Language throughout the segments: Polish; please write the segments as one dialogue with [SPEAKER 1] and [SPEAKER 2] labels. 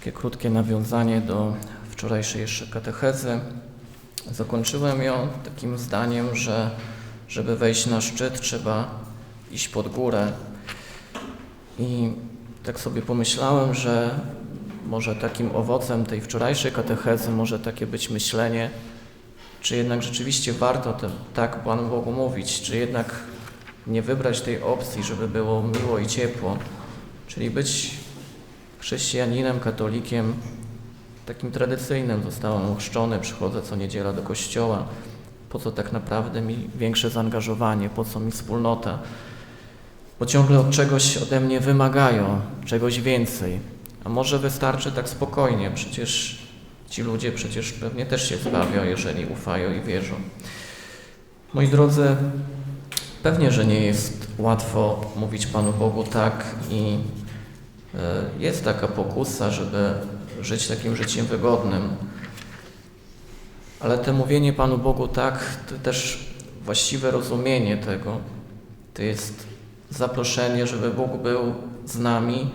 [SPEAKER 1] Takie krótkie nawiązanie do wczorajszej jeszcze katechezy. Zakończyłem ją takim zdaniem, że żeby wejść na szczyt, trzeba iść pod górę. I tak sobie pomyślałem, że może takim owocem tej wczorajszej katechezy może takie być myślenie, czy jednak rzeczywiście warto te, tak Panu Bogu mówić, czy jednak nie wybrać tej opcji, żeby było miło i ciepło, czyli być chrześcijaninem, katolikiem, takim tradycyjnym. Zostałem ochrzczony, przychodzę co niedziela do kościoła. Po co tak naprawdę mi większe zaangażowanie, po co mi wspólnota? Bo ciągle od czegoś ode mnie wymagają, czegoś więcej. A może wystarczy tak spokojnie, przecież ci ludzie przecież pewnie też się zbawią, jeżeli ufają i wierzą. Moi drodzy, pewnie, że nie jest łatwo mówić Panu Bogu tak i jest taka pokusa, żeby żyć takim życiem wygodnym. Ale to mówienie Panu Bogu tak, to też właściwe rozumienie tego, to jest zaproszenie, żeby Bóg był z nami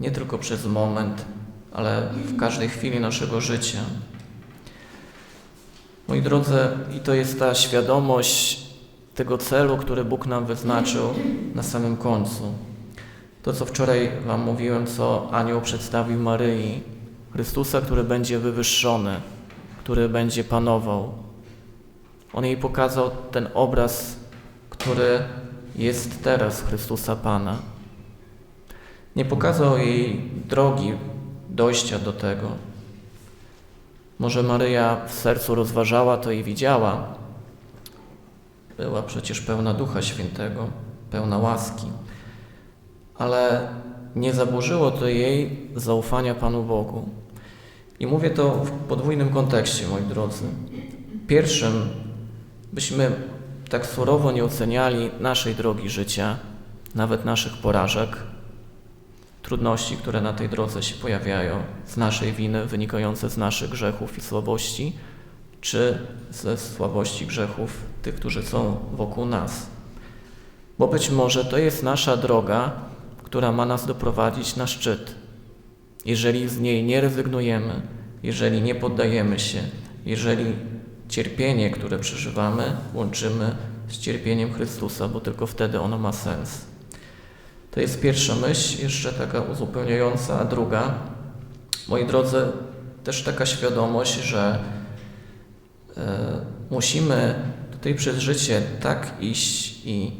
[SPEAKER 1] nie tylko przez moment, ale w każdej chwili naszego życia. Moi drodzy, i to jest ta świadomość tego celu, który Bóg nam wyznaczył na samym końcu. To, co wczoraj Wam mówiłem, co anioł przedstawił Maryi, Chrystusa, który będzie wywyższony, który będzie panował. On jej pokazał ten obraz, który jest teraz Chrystusa Pana. Nie pokazał jej drogi dojścia do tego. Może Maryja w sercu rozważała to i widziała. Była przecież pełna Ducha Świętego, pełna łaski, ale nie zaburzyło to jej zaufania Panu Bogu. I mówię to w podwójnym kontekście, moi drodzy. Pierwszym, byśmy tak surowo nie oceniali naszej drogi życia, nawet naszych porażek, trudności, które na tej drodze się pojawiają, z naszej winy, wynikające z naszych grzechów i słabości, czy ze słabości grzechów tych, którzy są wokół nas. Bo być może to jest nasza droga, która ma nas doprowadzić na szczyt. Jeżeli z niej nie rezygnujemy, jeżeli nie poddajemy się, jeżeli cierpienie, które przeżywamy, łączymy z cierpieniem Chrystusa, bo tylko wtedy ono ma sens. To jest pierwsza myśl, jeszcze taka uzupełniająca, a druga, moi drodzy, też taka świadomość, że e, musimy tutaj przez życie tak iść i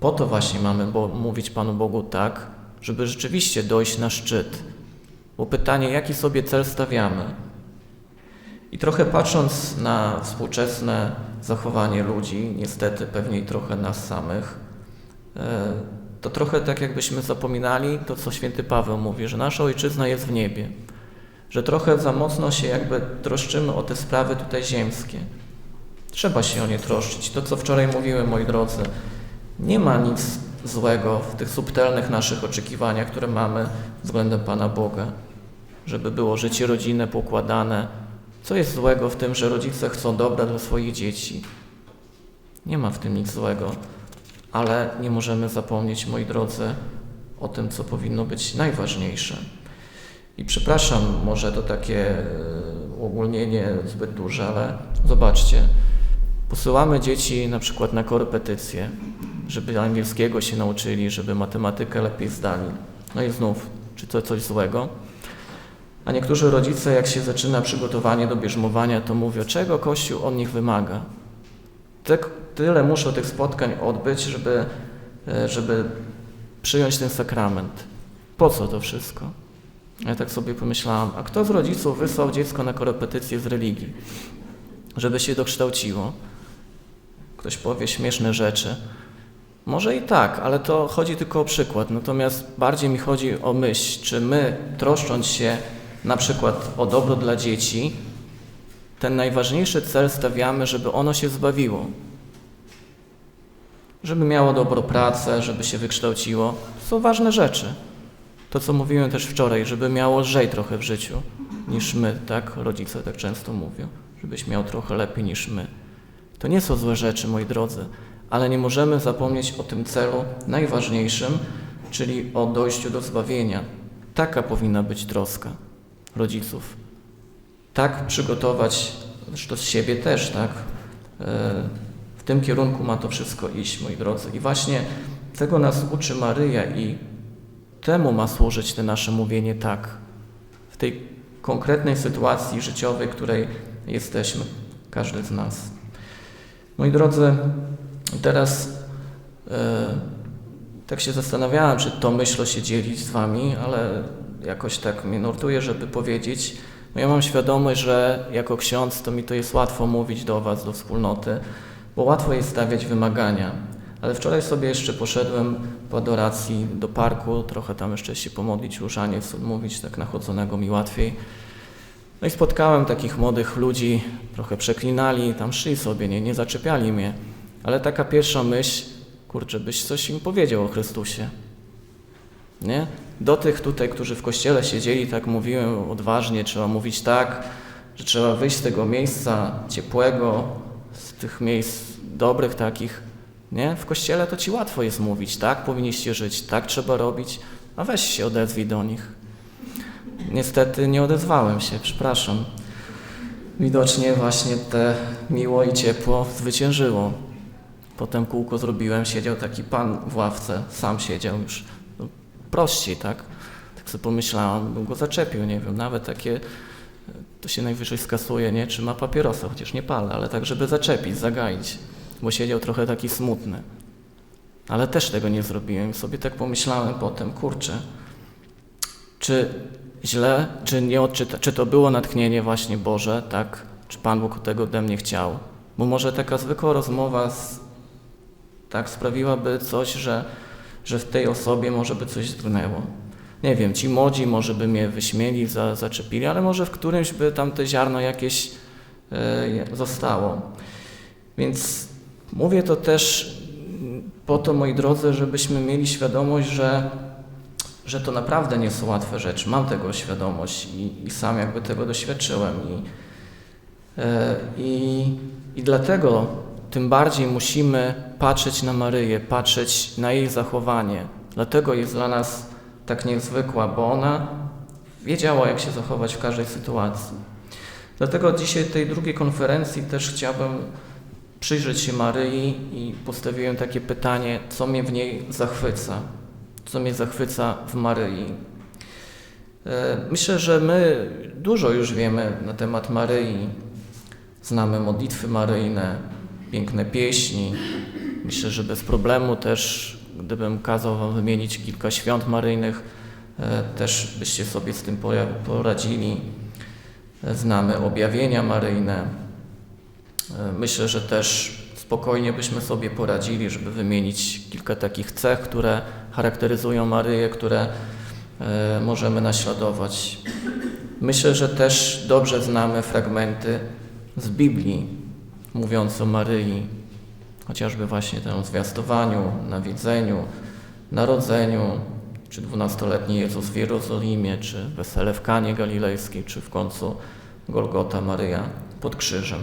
[SPEAKER 1] po to właśnie mamy bo, mówić Panu Bogu tak, żeby rzeczywiście dojść na szczyt. Bo pytanie, jaki sobie cel stawiamy? I trochę patrząc na współczesne zachowanie ludzi, niestety pewnie i trochę nas samych, e, to trochę tak jakbyśmy zapominali to, co święty Paweł mówi, że nasza ojczyzna jest w niebie, że trochę za mocno się jakby troszczymy o te sprawy tutaj ziemskie. Trzeba się o nie troszczyć. To, co wczoraj mówiłem, moi drodzy, nie ma nic złego w tych subtelnych naszych oczekiwaniach, które mamy względem Pana Boga, żeby było życie rodzinne pokładane. Co jest złego w tym, że rodzice chcą dobra dla swoich dzieci? Nie ma w tym nic złego, ale nie możemy zapomnieć, moi drodzy, o tym, co powinno być najważniejsze. I przepraszam, może to takie e, uogólnienie zbyt duże, ale zobaczcie, posyłamy dzieci na przykład na korepetycje, żeby angielskiego się nauczyli, żeby matematykę lepiej zdali. No i znów, czy to coś złego? A niektórzy rodzice, jak się zaczyna przygotowanie do bierzmowania, to mówią, czego Kościół od nich wymaga. Tak, tyle muszą tych spotkań odbyć, żeby, e, żeby przyjąć ten sakrament. Po co to wszystko? Ja tak sobie pomyślałam, a kto z rodziców wysłał dziecko na korepetycję z religii, żeby się dokształciło? Ktoś powie śmieszne rzeczy. Może i tak, ale to chodzi tylko o przykład. Natomiast bardziej mi chodzi o myśl, czy my, troszcząc się na przykład o dobro dla dzieci, ten najważniejszy cel stawiamy, żeby ono się zbawiło. Żeby miało dobrą pracę, żeby się wykształciło. To są ważne rzeczy. To, co mówiłem też wczoraj, żeby miało lżej trochę w życiu niż my, tak? Rodzice tak często mówią, żebyś miał trochę lepiej niż my. To nie są złe rzeczy, moi drodzy, ale nie możemy zapomnieć o tym celu najważniejszym, czyli o dojściu do zbawienia. Taka powinna być troska. rodziców. Tak przygotować, zresztą z siebie też, tak? E, w tym kierunku ma to wszystko iść, moi drodzy. I właśnie tego nas uczy Maryja i temu ma służyć te nasze mówienie tak. W tej konkretnej sytuacji życiowej, w której jesteśmy, każdy z nas. Moi drodzy, teraz e, tak się zastanawiałem, czy to myślo się dzielić z Wami, ale jakoś tak mnie nurtuje, żeby powiedzieć. No ja mam świadomość, że jako ksiądz to mi to jest łatwo mówić do Was, do wspólnoty, bo łatwo jest stawiać wymagania. Ale wczoraj sobie jeszcze poszedłem po adoracji do parku, trochę tam jeszcze się pomodlić, różaniec odmówić, tak nachodzonego mi łatwiej. No i spotkałem takich młodych ludzi, trochę przeklinali, tam szli sobie, nie, nie zaczepiali mnie. Ale taka pierwsza myśl, kurczę, byś coś im powiedział o Chrystusie. Nie? Do tych tutaj, którzy w kościele siedzieli, tak mówiłem odważnie, trzeba mówić tak, że trzeba wyjść z tego miejsca ciepłego, z tych miejsc dobrych takich. Nie? W kościele to ci łatwo jest mówić, tak powinniście żyć, tak trzeba robić, a weź się odezwij do nich. Niestety nie odezwałem się, przepraszam. Widocznie właśnie te miło i ciepło zwyciężyło. Potem kółko zrobiłem, siedział taki pan w ławce, sam siedział już. No, prościej, tak? Tak sobie pomyślałem, bym go zaczepił, nie wiem, nawet takie, to się najwyżej skasuje, nie? Czy ma papierosa, chociaż nie palę, ale tak, żeby zaczepić, zagaić, bo siedział trochę taki smutny. Ale też tego nie zrobiłem. Sobie tak pomyślałem potem, kurczę, czy źle, czy, nie odczyta, czy to było natchnienie właśnie Boże, tak? Czy Pan Bóg tego ode mnie chciał? Bo może taka zwykła rozmowa z, tak sprawiłaby coś, że, że w tej osobie może by coś zgrnęło. Nie wiem, ci młodzi może by mnie wyśmieli, za, zaczepili, ale może w którymś by tam te ziarno jakieś e, zostało. Więc mówię to też po to, moi drodzy, żebyśmy mieli świadomość, że że to naprawdę nie są łatwe rzeczy. Mam tego świadomość i, i sam jakby tego doświadczyłem. I, e, i, I dlatego tym bardziej musimy patrzeć na Maryję, patrzeć na jej zachowanie. Dlatego jest dla nas tak niezwykła, bo ona wiedziała, jak się zachować w każdej sytuacji. Dlatego dzisiaj tej drugiej konferencji też chciałbym przyjrzeć się Maryi i postawiłem takie pytanie, co mnie w niej zachwyca co mnie zachwyca w Maryi. E, myślę, że my dużo już wiemy na temat Maryi. Znamy modlitwy maryjne, piękne pieśni. Myślę, że bez problemu też, gdybym kazał Wam wymienić kilka świąt maryjnych, e, też byście sobie z tym poradzili. E, znamy objawienia maryjne. Myślę, że też spokojnie byśmy sobie poradzili, żeby wymienić kilka takich cech, które charakteryzują Maryję, które e, możemy naśladować. Myślę, że też dobrze znamy fragmenty z Biblii mówiące o Maryi, chociażby właśnie temu zwiastowaniu, nawiedzeniu, narodzeniu, czy dwunastoletni Jezus w Jerozolimie, czy wesele w Kanie Galilejskiej, czy w końcu Golgota Maryja pod krzyżem.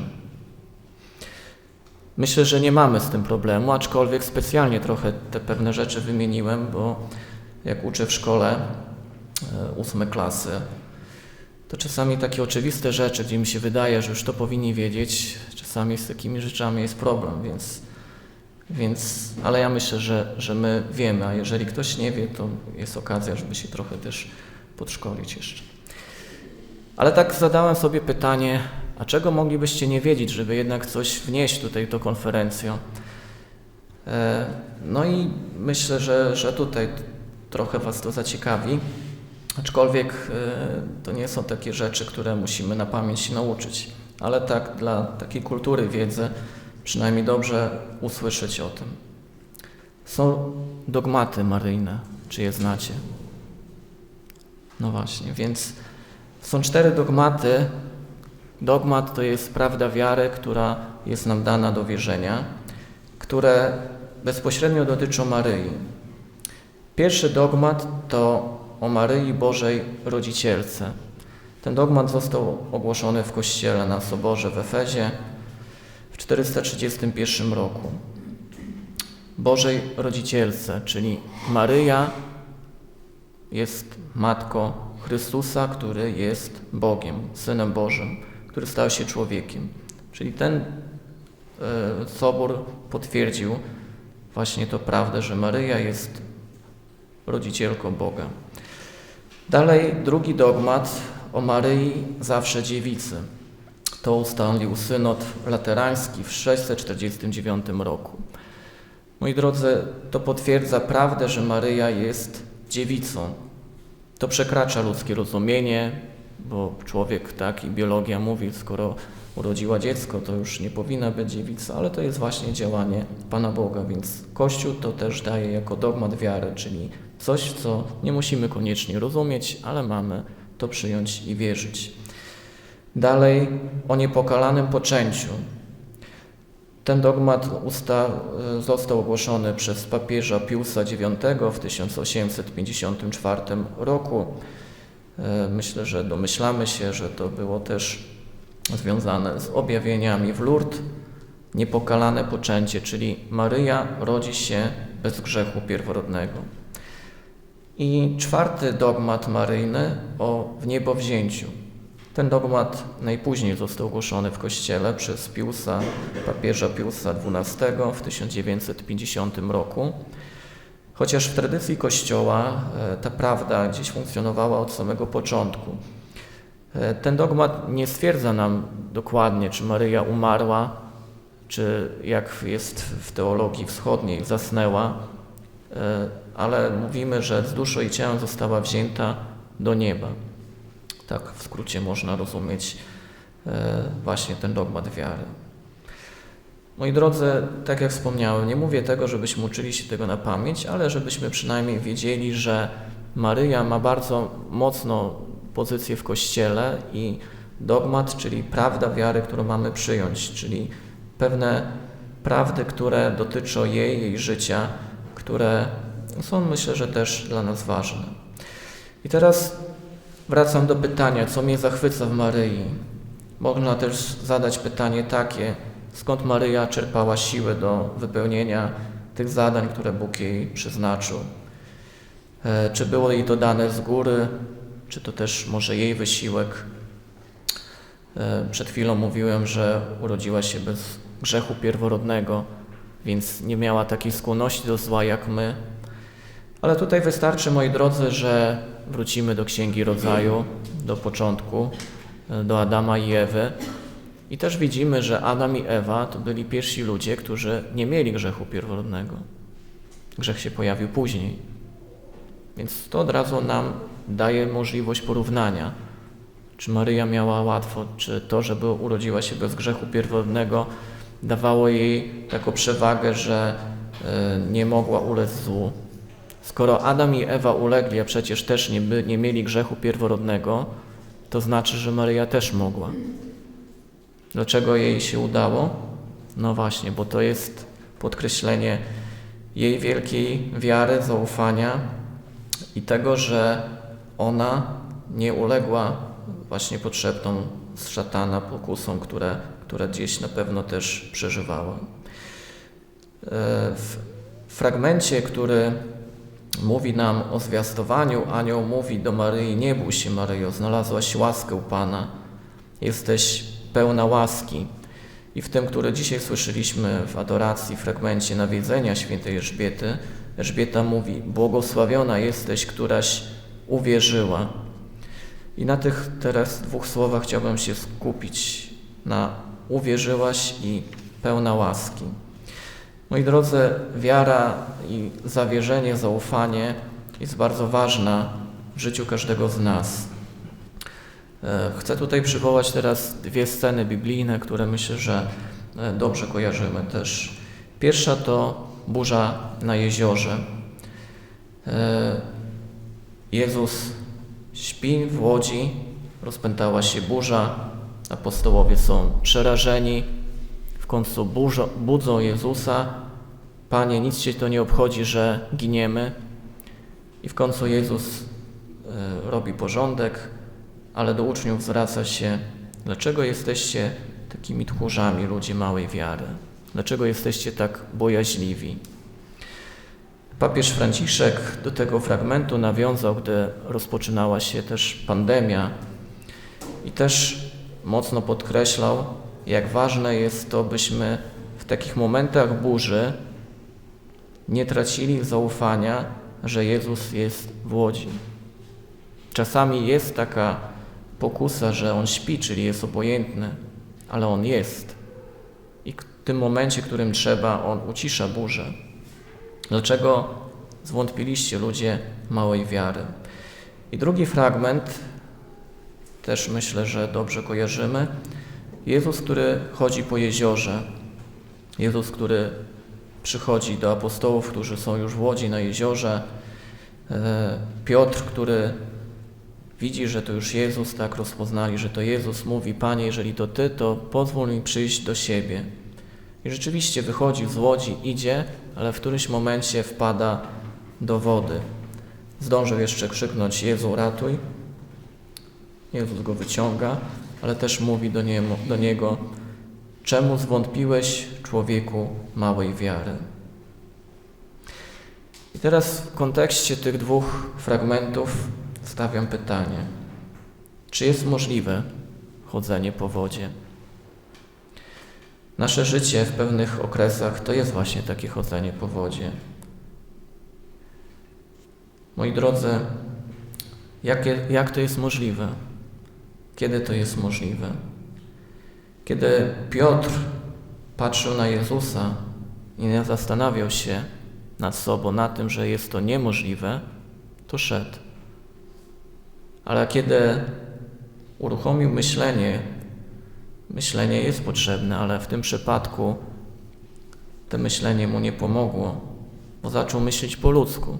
[SPEAKER 1] Myślę, że nie mamy z tym problemu, aczkolwiek specjalnie trochę te pewne rzeczy wymieniłem, bo jak uczę w szkole e, ósme klasy, to czasami takie oczywiste rzeczy, gdzie mi się wydaje, że już to powinni wiedzieć, czasami z takimi rzeczami jest problem, więc, więc ale ja myślę, że, że my wiemy, a jeżeli ktoś nie wie, to jest okazja, żeby się trochę też podszkolić jeszcze. Ale tak zadałem sobie pytanie, a czego moglibyście nie wiedzieć, żeby jednak coś wnieść tutaj do konferencją? E, no i myślę, że, że tutaj trochę Was to zaciekawi, aczkolwiek e, to nie są takie rzeczy, które musimy na pamięć się nauczyć, ale tak dla takiej kultury wiedzy przynajmniej dobrze usłyszeć o tym. Są dogmaty maryjne, czy je znacie? No właśnie, więc są cztery dogmaty, Dogmat to jest prawda wiary, która jest nam dana do wierzenia, które bezpośrednio dotyczą Maryi. Pierwszy dogmat to o Maryi Bożej Rodzicielce. Ten dogmat został ogłoszony w kościele na Soborze w Efezie w 431 roku. Bożej Rodzicielce, czyli Maryja jest matką Chrystusa, który jest Bogiem, Synem Bożym, który stał się człowiekiem. Czyli ten e, sobór potwierdził właśnie to prawdę, że Maryja jest rodzicielką Boga. Dalej drugi dogmat o Maryi zawsze dziewicy. To ustalił synod laterański w 649 roku. Moi drodzy, to potwierdza prawdę, że Maryja jest dziewicą. To przekracza ludzkie rozumienie, bo człowiek tak i biologia mówi, skoro urodziła dziecko, to już nie powinna być dziewica, ale to jest właśnie działanie Pana Boga, więc Kościół to też daje jako dogmat wiary, czyli coś, co nie musimy koniecznie rozumieć, ale mamy to przyjąć i wierzyć. Dalej o niepokalanym poczęciu. Ten dogmat usta został ogłoszony przez papieża Piusa IX w 1854 roku. Myślę, że domyślamy się, że to było też związane z objawieniami w Lourdes. Niepokalane poczęcie, czyli Maryja rodzi się bez grzechu pierworodnego. I czwarty dogmat maryjny o wniebowzięciu. Ten dogmat najpóźniej został ogłoszony w Kościele przez Piusa, papieża Piusa XII w 1950 roku. Chociaż w tradycji Kościoła e, ta prawda gdzieś funkcjonowała od samego początku. E, ten dogmat nie stwierdza nam dokładnie, czy Maryja umarła, czy jak jest w teologii wschodniej, zasnęła, ale mówimy, że z duszą i ciałem została wzięta do nieba. Tak w skrócie można rozumieć e, właśnie ten dogmat wiary. Moi drodzy, tak jak wspomniałem, nie mówię tego, żebyśmy uczyli się tego na pamięć, ale żebyśmy przynajmniej wiedzieli, że Maryja ma bardzo mocno pozycję w Kościele i dogmat, czyli prawda wiary, którą mamy przyjąć, czyli pewne prawdy, które dotyczą jej, jej życia, które są myślę, że też dla nas ważne. I teraz wracam do pytania, co mnie zachwyca w Maryi. Można też zadać pytanie takie, skąd Maryja czerpała siłę do wypełnienia tych zadań, które Bóg jej przeznaczył. E, czy było jej to dane z góry, czy to też może jej wysiłek. E, przed chwilą mówiłem, że urodziła się bez grzechu pierworodnego, więc nie miała takiej skłonności do zła jak my. Ale tutaj wystarczy, moi drodzy, że wrócimy do Księgi Rodzaju, do początku, do Adama i Ewy. I też widzimy, że Adam i Ewa to byli pierwsi ludzie, którzy nie mieli grzechu pierworodnego. Grzech się pojawił później. Więc to od razu nam daje możliwość porównania. Czy Maryja miała łatwo, czy to, że urodziła się bez grzechu pierworodnego, dawało jej taką przewagę, że e, nie mogła ulec złu. Skoro Adam i Ewa ulegli, a przecież też nie, by, nie mieli grzechu pierworodnego, to znaczy, że Maryja też mogła. Dlaczego jej się udało? No właśnie, bo to jest podkreślenie jej wielkiej wiary, zaufania i tego, że ona nie uległa właśnie potrzebną z szatana pokusom, które, które gdzieś na pewno też przeżywała. E, w fragmencie, który mówi nam o zwiastowaniu, anioł mówi do Maryi, nie bój się Maryjo, znalazłaś łaskę u Pana, jesteś pełna łaski. I w tym, które dzisiaj słyszeliśmy w adoracji, fragmencie nawiedzenia świętej Elżbiety, Elżbieta mówi, błogosławiona jesteś, któraś uwierzyła. I na tych teraz dwóch słowach chciałbym się skupić, na uwierzyłaś i pełna łaski. Moi drodzy, wiara i zawierzenie, zaufanie jest bardzo ważna w życiu każdego z nas. E, chcę tutaj przywołać teraz dwie sceny biblijne, które myślę, że e, dobrze kojarzymy też. Pierwsza to burza na jeziorze. E, Jezus śpi w łodzi, rozpętała się burza, apostołowie są przerażeni, w końcu burzo, budzą Jezusa. Panie, nic Cię to nie obchodzi, że giniemy. I w końcu Jezus y, robi porządek, ale do uczniów zwraca się, dlaczego jesteście takimi tchórzami, ludzie małej wiary? Dlaczego jesteście tak bojaźliwi? Papież Franciszek do tego fragmentu nawiązał, gdy rozpoczynała się też pandemia i też mocno podkreślał, jak ważne jest to, byśmy w takich momentach burzy nie tracili zaufania, że Jezus jest w łodzi. Czasami jest taka pokusa, że On śpi, czyli jest obojętny, ale On jest. I w tym momencie, w którym trzeba, On ucisza burzę. Dlaczego zwątpiliście ludzie małej wiary? I drugi fragment, też myślę, że dobrze kojarzymy. Jezus, który chodzi po jeziorze. Jezus, który przychodzi do apostołów, którzy są już w łodzi na jeziorze. E, Piotr, który widzi, że to już Jezus, tak rozpoznali, że to Jezus mówi, Panie, jeżeli to Ty, to pozwól mi przyjść do siebie. I rzeczywiście wychodzi z łodzi, idzie, ale w którymś momencie wpada do wody. Zdążył jeszcze krzyknąć Jezu, ratuj. Jezus go wyciąga, ale też mówi do, niemu, do niego, czemu zwątpiłeś człowieku małej wiary? I teraz w kontekście tych dwóch fragmentów stawiam pytanie, czy jest możliwe chodzenie po wodzie? Nasze życie w pewnych okresach to jest właśnie takie chodzenie po wodzie. Moi drodzy, jakie, jak to jest możliwe? Kiedy to jest możliwe? Kiedy Piotr patrzył na Jezusa i nie zastanawiał się nad sobą, na tym, że jest to niemożliwe, to szedł. Ale kiedy uruchomił myślenie, myślenie jest potrzebne, ale w tym przypadku to myślenie mu nie pomogło, bo zaczął myśleć po ludzku,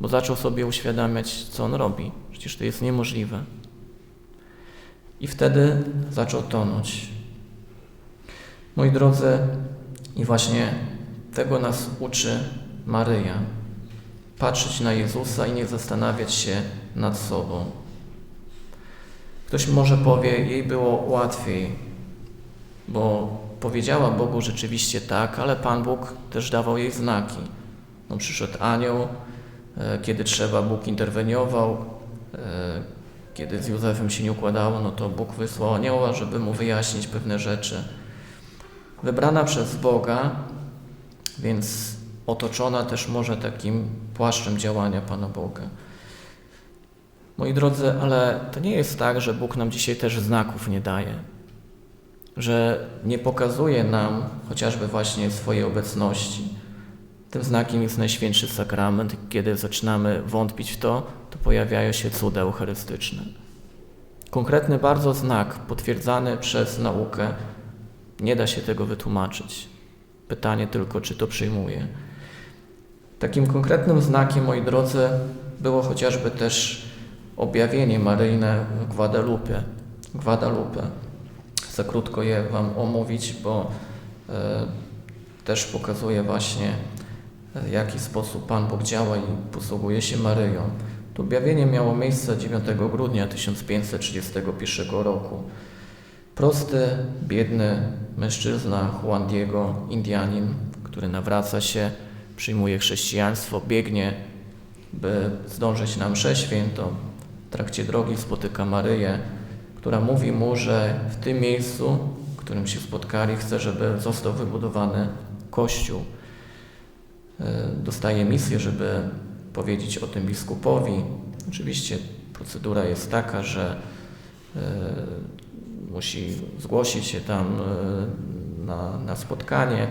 [SPEAKER 1] bo zaczął sobie uświadamiać, co on robi. Przecież to jest niemożliwe. I wtedy zaczął tonąć. Moi drodzy, i właśnie tego nas uczy Maryja. Patrzeć na Jezusa i nie zastanawiać się nad sobą. Ktoś może powie, jej było łatwiej, bo powiedziała Bogu rzeczywiście tak, ale Pan Bóg też dawał jej znaki. No, przyszedł anioł, e, kiedy trzeba, Bóg interweniował, e, kiedy z Józefem się nie układało, no to Bóg wysłał anioła, żeby mu wyjaśnić pewne rzeczy. Wybrana przez Boga, więc otoczona też może takim płaszczem działania Pana Boga. Moi drodzy, ale to nie jest tak, że Bóg nam dzisiaj też znaków nie daje, że nie pokazuje nam chociażby właśnie swojej obecności. Tym znakiem jest Najświętszy Sakrament. Kiedy zaczynamy wątpić w to, to pojawiają się cuda eucharystyczne. Konkretny bardzo znak potwierdzany przez naukę, nie da się tego wytłumaczyć. Pytanie tylko, czy to przyjmuje. Takim konkretnym znakiem, moi drodzy, było chociażby też objawienie maryjne w Guadalupe. Guadalupe. Za krótko je Wam omówić, bo e, też pokazuje właśnie, w jaki sposób Pan Bóg działa i posługuje się Maryją. To objawienie miało miejsce 9 grudnia 1531 roku. Prosty, biedny mężczyzna Juan Diego, Indianin, który nawraca się, przyjmuje chrześcijaństwo, biegnie, by zdążyć na mszę świętą. W trakcie drogi spotyka Maryję, która mówi mu, że w tym miejscu, w którym się spotkali, chce, żeby został wybudowany kościół. E, dostaje misję, żeby powiedzieć o tym biskupowi. Oczywiście procedura jest taka, że e, musi zgłosić się tam e, na, na spotkanie.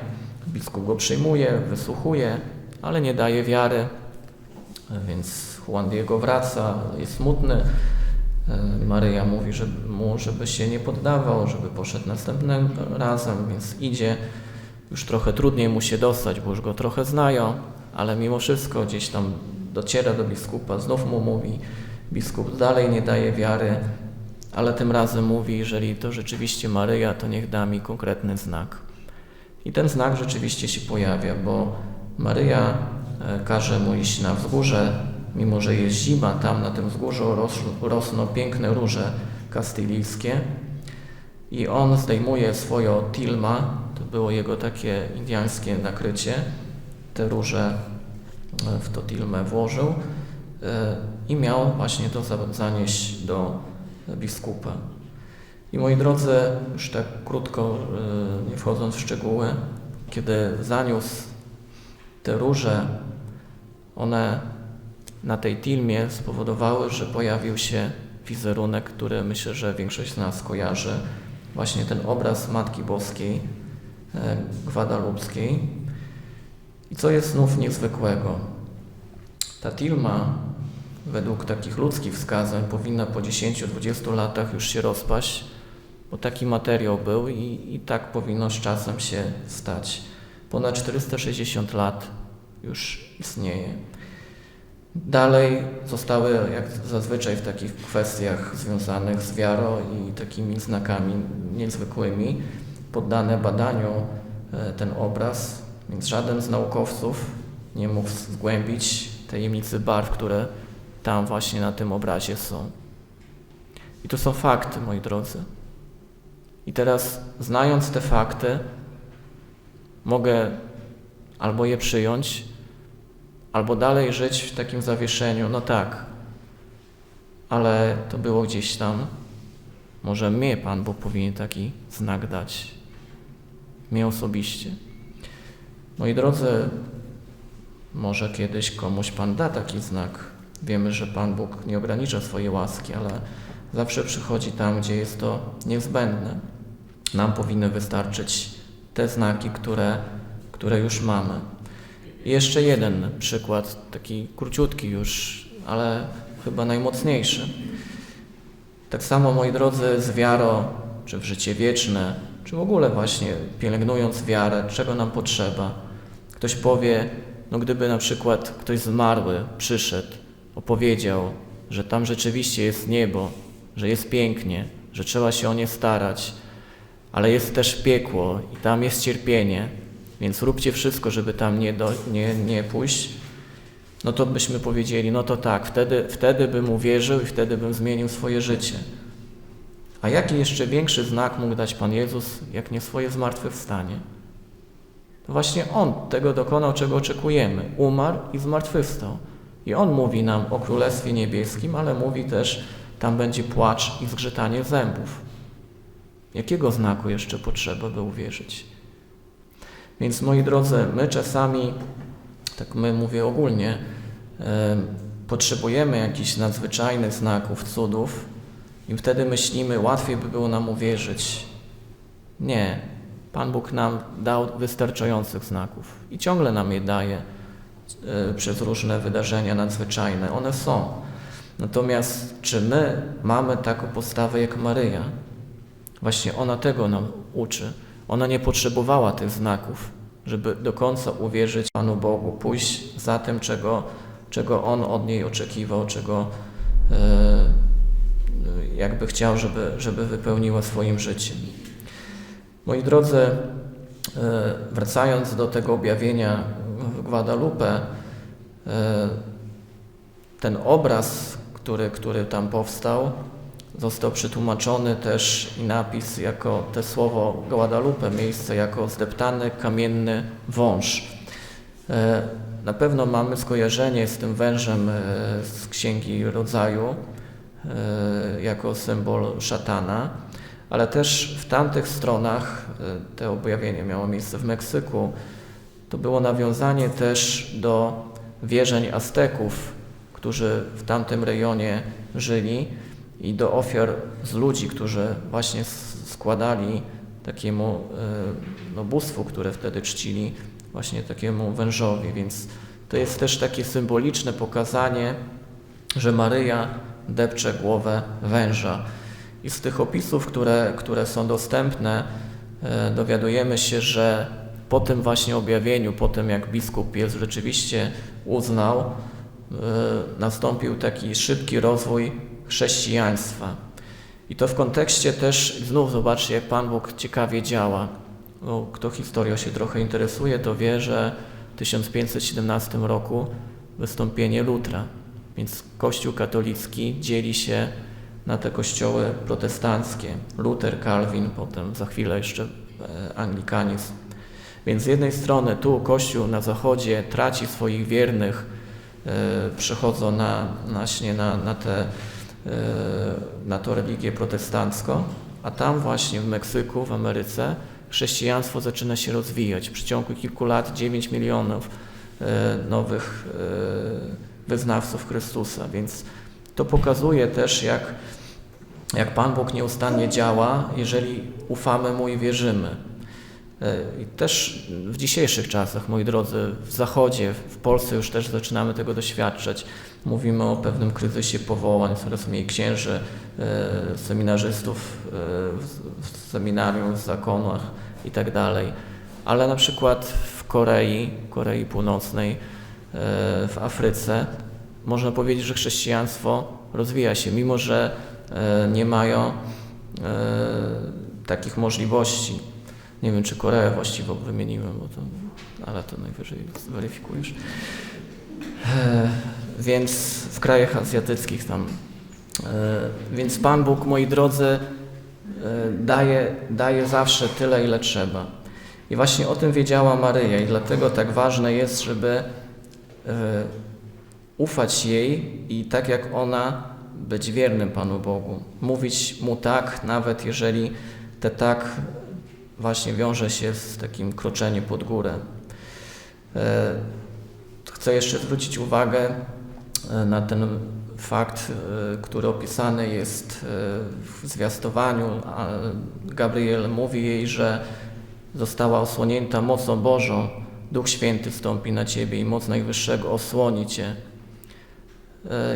[SPEAKER 1] Biskup go przyjmuje, wysłuchuje, ale nie daje wiary, więc Juan Diego wraca, jest smutny. Maryja mówi mu, żeby się nie poddawał, żeby poszedł następnym razem, więc idzie. Już trochę trudniej mu się dostać, bo już go trochę znają, ale mimo wszystko gdzieś tam dociera do biskupa, znów mu mówi, biskup dalej nie daje wiary, ale tym razem mówi, jeżeli to rzeczywiście Maryja, to niech da mi konkretny znak. I ten znak rzeczywiście się pojawia, bo Maryja e, każe mu iść na wzgórze, mimo że jest zima, tam na tym wzgórzu rosną piękne róże kastylijskie i on zdejmuje swoje tilma, było jego takie indiańskie nakrycie, te róże e, w to tilmę włożył e, i miał właśnie to za- zanieść do biskupa. I moi drodzy, już tak krótko, e, nie wchodząc w szczegóły, kiedy zaniósł te róże, one na tej tilmie spowodowały, że pojawił się wizerunek, który myślę, że większość z nas kojarzy. Właśnie ten obraz Matki Boskiej Gwadalupskiej. I co jest znów niezwykłego? Ta tilma, według takich ludzkich wskazań, powinna po 10-20 latach już się rozpaść, bo taki materiał był i, i tak powinno z czasem się stać. Ponad 460 lat już istnieje. Dalej zostały, jak zazwyczaj w takich kwestiach związanych z wiarą i takimi znakami niezwykłymi, poddane badaniu e, ten obraz, więc żaden z naukowców nie mógł zgłębić tajemnicy barw, które tam właśnie na tym obrazie są. I to są fakty, moi drodzy. I teraz, znając te fakty, mogę albo je przyjąć, albo dalej żyć w takim zawieszeniu. No tak, ale to było gdzieś tam. Może mnie Pan Bóg powinien taki znak dać. Mnie osobiście. Moi drodzy, może kiedyś komuś Pan da taki znak. Wiemy, że Pan Bóg nie ogranicza swojej łaski, ale zawsze przychodzi tam, gdzie jest to niezbędne. Nam powinny wystarczyć te znaki, które, które już mamy. I jeszcze jeden przykład, taki króciutki już, ale chyba najmocniejszy. Tak samo, moi drodzy, z wiarą, czy w życie wieczne, czy w ogóle właśnie pielęgnując wiarę, czego nam potrzeba. Ktoś powie, no gdyby na przykład ktoś zmarły przyszedł, opowiedział, że tam rzeczywiście jest niebo, że jest pięknie, że trzeba się o nie starać, ale jest też piekło i tam jest cierpienie, więc róbcie wszystko, żeby tam nie, do, nie, nie pójść, no to byśmy powiedzieli, no to tak, wtedy, wtedy bym uwierzył i wtedy bym zmienił swoje życie. A jaki jeszcze większy znak mógł dać Pan Jezus, jak nie swoje zmartwychwstanie? To właśnie On tego dokonał, czego oczekujemy. Umarł i zmartwychwstał. I On mówi nam o Królestwie Niebieskim, ale mówi też, tam będzie płacz i zgrzytanie zębów. Jakiego znaku jeszcze potrzeba, by uwierzyć? Więc moi drodzy, my czasami, tak my mówię ogólnie, potrzebujemy jakichś nadzwyczajnych znaków, cudów i wtedy myślimy, łatwiej by było nam uwierzyć. Nie. Pan Bóg nam dał wystarczających znaków i ciągle nam je daje e, przez różne wydarzenia nadzwyczajne. One są. Natomiast czy my mamy taką postawę jak Maryja? Właśnie ona tego nam uczy. Ona nie potrzebowała tych znaków, żeby do końca uwierzyć Panu Bogu, pójść za tym, czego, czego On od niej oczekiwał, czego e, jakby chciał, żeby, żeby wypełniła swoim życiem. Moi drodzy, e, wracając do tego objawienia w Guadalupe, e, ten obraz, który, który tam powstał, został przetłumaczony też i napis jako te słowo Guadalupe, miejsce jako zdeptany kamienny wąż. E, Na pewno mamy skojarzenie z tym wężem z Księgi Rodzaju jako symbol szatana, ale też w tamtych stronach, e, te objawienie miało miejsce w Meksyku, to było nawiązanie też do wierzeń Azteków, którzy w tamtym rejonie żyli i do ofiar z ludzi, którzy właśnie składali takiemu e, no, bóstwu, które wtedy czcili, właśnie takiemu wężowi. Więc to jest też takie symboliczne pokazanie, że Maryja depcze głowę węża. I z tych opisów, które, które są dostępne, e, dowiadujemy się, że po tym właśnie objawieniu, po tym jak biskup jest rzeczywiście uznał, e, nastąpił taki szybki rozwój chrześcijaństwa. I to w kontekście też, znów zobaczcie, jak Pan Bóg ciekawie działa. Bo kto historią się trochę interesuje, to wie, że w 1517 roku wystąpienie Lutra. Więc Kościół katolicki dzieli się na te kościoły protestanckie. Luter, Kalwin, potem za chwilę jeszcze e, anglikanizm. Więc z jednej strony tu Kościół na zachodzie traci swoich wiernych, e, przechodzą na, właśnie na, na, te, e, na to religię protestancką, a tam właśnie w Meksyku, w Ameryce chrześcijaństwo zaczyna się rozwijać. W przeciągu kilku lat 9 milionów nowych wyznawców Chrystusa, więc to pokazuje też, jak, jak Pan Bóg nieustannie działa, jeżeli ufamy Mu i wierzymy. E, I też w dzisiejszych czasach, moi drodzy, w Zachodzie, w Polsce już też zaczynamy tego doświadczać. Mówimy o pewnym kryzysie powołań, coraz mniej księży, e, seminarzystów e, w, seminarium, w zakonach i tak. Ale na przykład w Korei, Korei Północnej, w Afryce, można powiedzieć, że chrześcijaństwo rozwija się, mimo że nie mają takich możliwości. Nie wiem, czy Koreę właściwie wymieniłem, bo to, ale to najwyżej zweryfikujesz. E, więc w krajach azjatyckich tam. E, więc Pan Bóg, moi drodzy, e, daje, daje zawsze tyle, ile trzeba. I właśnie o tym wiedziała Maryja i dlatego tak ważne jest, żeby e, ufać jej i tak jak ona być wiernym Panu Bogu. Mówić Mu tak, nawet jeżeli te tak właśnie wiąże się z takim kroczeniem pod górę. E, chcę jeszcze zwrócić uwagę e, na ten fakt, e, który opisany jest w zwiastowaniu. Gabriel mówi jej, że została osłonięta mocą Bożą, Duch Święty wstąpi na Ciebie i moc Najwyższego osłoni Cię.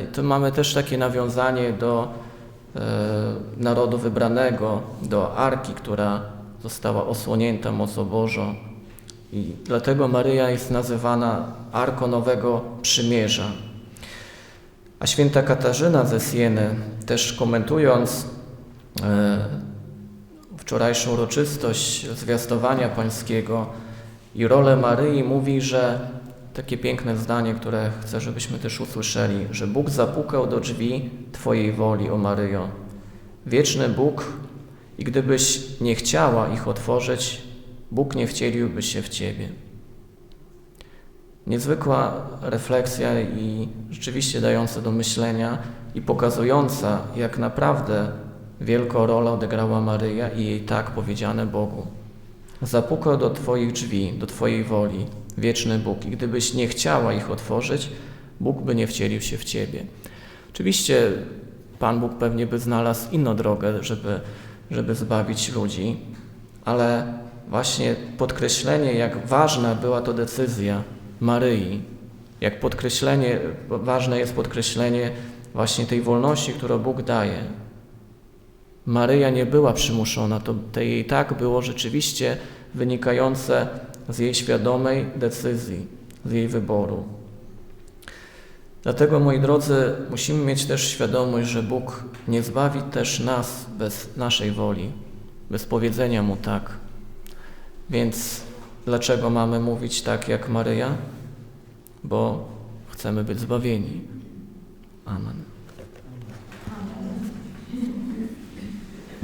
[SPEAKER 1] I tu mamy też takie nawiązanie do narodu wybranego, do Arki, która została osłonięta mocą Bożą. I dlatego Maryja jest nazywana Arką Nowego Przymierza. A święta Katarzyna ze Sieny, też komentując e, wczorajszą uroczystość zwiastowania pańskiego i rolę Maryi, mówi, że takie piękne zdanie, które chcę, żebyśmy też usłyszeli, że Bóg zapukał do drzwi Twojej woli, o Maryjo. Wieczny Bóg i gdybyś nie chciała ich otworzyć, Bóg nie wcieliłby się w Ciebie. Niezwykła refleksja i rzeczywiście dająca do myślenia i pokazująca, jak naprawdę wielką rolę odegrała Maryja i jej tak powiedziane Bogu. Zapukał do Twoich drzwi, do Twojej woli, wieczny Bóg, i gdybyś nie chciała ich otworzyć, Bóg by nie wcielił się w Ciebie. Oczywiście Pan Bóg pewnie by znalazł inną drogę, żeby żeby zbawić ludzi, ale właśnie podkreślenie, jak ważna była to decyzja Maryi, jak podkreślenie, ważne jest podkreślenie właśnie tej wolności, którą Bóg daje. Maryja nie była przymuszona, to, jej tak było rzeczywiście wynikające z jej świadomej decyzji, z jej wyboru. Dlatego, moi drodzy, musimy mieć też świadomość, że Bóg nie zbawi też nas bez naszej woli, bez powiedzenia Mu tak. Więc dlaczego mamy mówić tak jak Maryja? Bo chcemy być zbawieni. Amen.